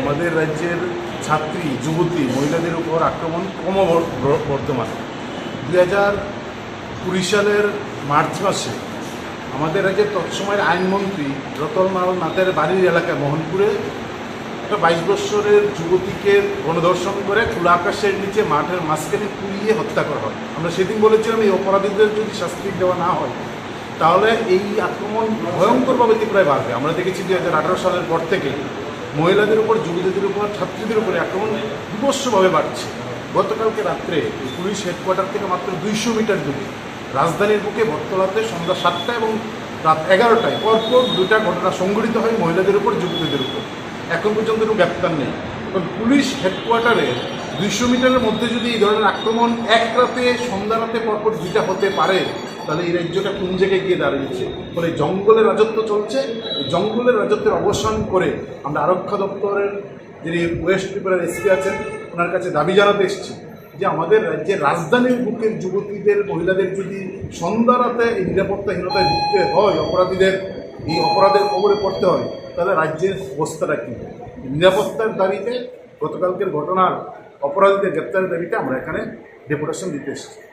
আমাদের রাজ্যের ছাত্রী, যুবতী, মহিলাদের উপর আক্রমণ ক্রমবর্ধমান দুই হাজার কুড়ি সালের মার্চ মাসে আমাদের রাজ্যের তৎসময়ের আইনমন্ত্রী রতনলাল নাথের বাড়ির এলাকায় মোহনপুরে একটা বাইশ বছরের যুবতীকে গণধর্ষণ করে খোলা আকাশের নিচে মাঠের মাঝখানে পুড়িয়ে হত্যা করা হয়। আমরা সেদিন বলেছিলাম এই অপরাধীদের যদি শাস্তি দেওয়া না হয়, তাহলে এই আক্রমণ ভয়ঙ্করভাবে তীব্রায় বাড়বে। আমরা দেখেছি দুই হাজার আঠারো সালের পর থেকে মহিলাদের উপর, যুবতীদের উপর, ছাত্রীদের উপরে আক্রমণ বিভৎসভাবে বাড়ছে। গতকালকে রাত্রে পুলিশ হেডকোয়ার্টার থেকে মাত্র দুইশো মিটার দূরে রাজধানীর বুকে বটতলাতে সন্ধ্যা সাতটা এবং রাত এগারোটায় পরপর দুটা ঘটনা সংঘটিত হয় মহিলাদের উপর, যুবতীদের উপর। এখন পর্যন্ত কোনো গ্রেপ্তার নেই। এবং পুলিশ হেডকোয়ার্টারে দুইশো মিটারের মধ্যে যদি এই ধরনের আক্রমণ এক রাতে, সন্ধ্যা রাতে পরপর দুইটা হতে পারে তাহলে এই রাজ্যটা কোন জায়গায় গিয়ে দাঁড়িয়েছে? ফলে জঙ্গলের রাজত্ব চলছে জঙ্গলের রাজত্বের অবসান করে আমরা আরক্ষা দপ্তরের যিনি ওয়েস্ট ত্রিপুরার এসপি আছেন, ওনার কাছে দাবি জানাতে এসেছি যে আমাদের রাজ্যের রাজধানীর বুকের যুবতীদের, মহিলাদের যদি সন্ধ্যা রাতে এই নিরাপত্তাহীনতায় ভুগতে হয়, অপরাধীদের, এই অপরাধের খবরে পড়তে হয়, তাহলে রাজ্যের অবস্থাটা কী? নিরাপত্তার দাবিতে গতকালকের ঘটনার অপরাধীদের গ্রেপ্তারের দাবিতে আমরা এখানে ডেপুটেশন দিতে এসেছি।